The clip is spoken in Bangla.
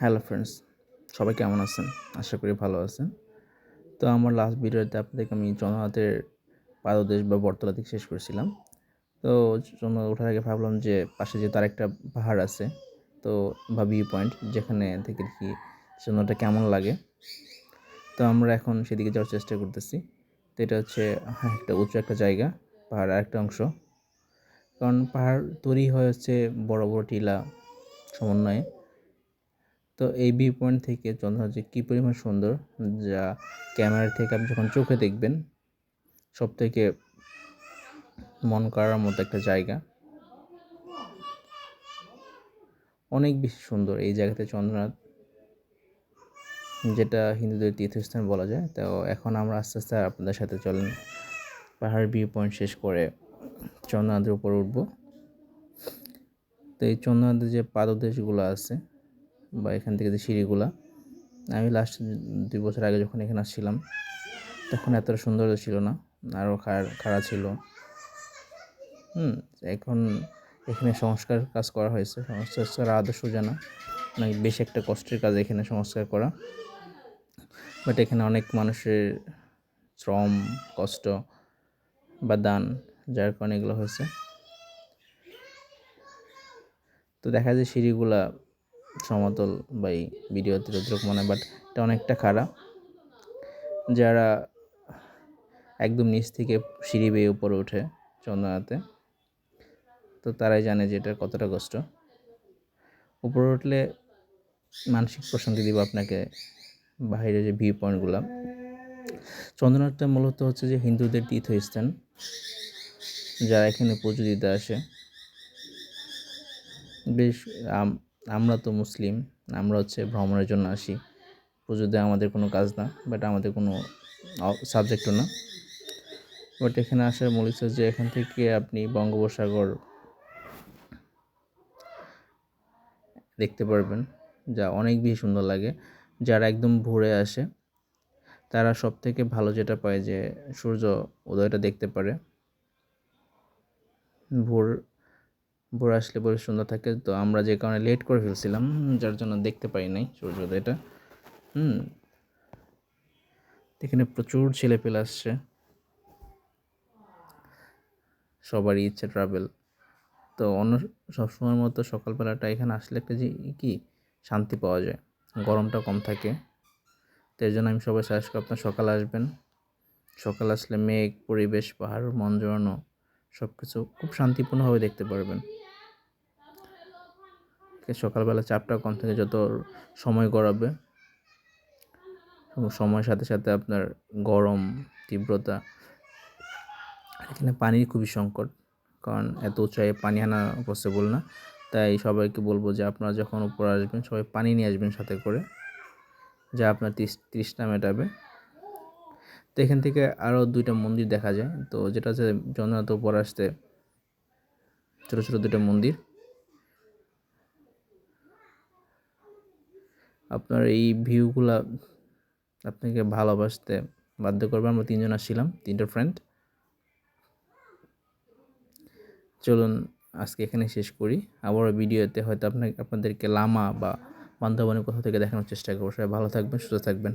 হ্যালো ফ্রেন্ডস, সবাই কেমন আছেন? আশা করি ভালো আছেন। তো আমার লাস্ট ভিডিওতে আপনাদেরকে আমি চন্দ্রনাথের পাদদেশ বা বটতলা দিক শেষ করেছিলাম। তো চন্দ্রনাথ ওঠার আগে ভাবলাম যে পাশে যেহেতু আরেকটা পাহাড় আছে, তো বা ভিউ পয়েন্ট যেখানে থেকে কি চন্দ্রটা কেমন লাগে। তো আমরা এখন সেদিকে যাওয়ার চেষ্টা করতেছি। তো এটা হচ্ছে একটা উঁচু একটা জায়গা পাহাড় আরেকটা অংশ। কারণ পাহাড় তৈরি হয় হচ্ছে বড় বড় টিলা সমন্বয়ে। তো এই ভিউ পয়েন্ট থেকে চন্দ্রনাথ যে কী পরিমাণ সুন্দর, যা ক্যামেরা থেকে আপনি যখন চোখে দেখবেন সব থেকে মন করার মতো একটা জায়গা। অনেক বেশি সুন্দর এই জায়গাতে চন্দ্রনাথ, যেটা হিন্দুদের তীর্থস্থান বলা যায়। তো এখন আমরা আস্তে আস্তে আপনাদের সাথে চলেন পাহাড় ভিউ পয়েন্ট শেষ করে চন্দ্রনাথের উপর উঠবো। তো এই চন্দ্রনাথের যে পাদদেশগুলো আছে বা এখান থেকে যে সিঁড়িগুলা, আমি লাস্ট দুই বছর আগে যখন এখানে আসছিলাম, তখন এতটা সুন্দর ছিল না আরও খাড়া ছিল। হুম, এখন এখানে সংস্কার কাজ করা হয়েছে, সংস্কার আদর্শ জানা অনেক বেশি একটা কষ্টের কাজ এখানে সংস্কার করা। বাট এখানে অনেক মানুষের শ্রম, কষ্ট বা দান, যার কারণে এগুলো হয়েছে। তো দেখা যায় সিঁড়িগুলা সমতল বা এই ভিডিওতে যতটুকু মনে বাট এটা অনেকটা খারাপ। যারা একদম নিচ থেকে সিঁড়ি বেয়ে উপরে ওঠে চন্দ্রনাথে, তো তারাই জানে যে এটা কতটা কষ্ট। উপরে উঠলে মানসিক প্রশান্তি দিব আপনাকে বাইরে যে ভিউ পয়েন্টগুলো চন্দ্রনাথটা মূলত হচ্ছে যে হিন্দুদের তীর্থস্থান, যারা এখানে পুজো দিতে আসে। বেশ আমরা তো মুসলিম, আমরা হচ্ছে ভ্রমণের জন্য আসি। পুজো দেওয়া আমাদের কোনো কাজ না বাট আমাদের কোনো সাবজেক্টও না। বাট এখানে আসার মূল ইচ্ছা যে এখান থেকে আপনি বঙ্গোপসাগর দেখতে পারবেন, যা অনেক বেশি সুন্দর লাগে। যারা একদম ভোরে আসে, তারা সব থেকে ভালো যেটা পায় যে সূর্য উদয়টা দেখতে পারে। ভোর ভোর আসলে পরে সুন্দর থাকে, তো আমরা যে কারণে লেট করে ফেলছিলাম, যার জন্য দেখতে পাই নাই সূর্যোদয়টা হুম। এখানে প্রচুর ছেলে পেলে আসছে। সবারই ইচ্ছে ট্রাভেল তো অন্য সবসময়ের মতো সকালবেলাটা এখানে আসলে একটা যে কি, শান্তি পাওয়া যায়। গরমটা কম থাকে। তো এর জন্য আমি সবাই সাজেস্ট করি, আপনার সকালে আসবেন। সকাল আসলে মেঘ, পরিবেশ, পাহাড়, মন জড়ানো সব কিছু খুব শান্তিপূর্ণভাবে দেখতে পারবেন। সকালবেলা চাপটা কম থেকে যত সময় গড়াবে। সময়ের সাথে সাথে আপনার গরম, তীব্রতা, এখানে পানির খুবই সংকট। কারণ এত উঁচাই পানি আনা পসিবল না। তাই সবাইকে বলব যে আপনারা যখন উপরে আসবেন, সবাই পানি নিয়ে আসবেন সাথে করে, যা আপনার তৃষ্ণা মেটাবে। তো এখান থেকে আরও দুইটা মন্দির দেখা যায়। তো যেটা হচ্ছে জগন্নাথ উপর আসতে ছোটো ছোটো দুটো মন্দির। আপনার এই ভিউগুলা আপনাকে ভালোবাসতে বাধ্য করবে। আমরা তিনজন আসছিলাম, তিনটা ফ্রেন্ড চলুন আজকে এখানে শেষ করি। আবারও ভিডিওতে হয়তো আপনাকে, আপনাদেরকে লামা বা বান্ধবানের কোথাও থেকে দেখানোর চেষ্টা করব। সবাই ভালো থাকবেন, সুস্থ থাকবেন।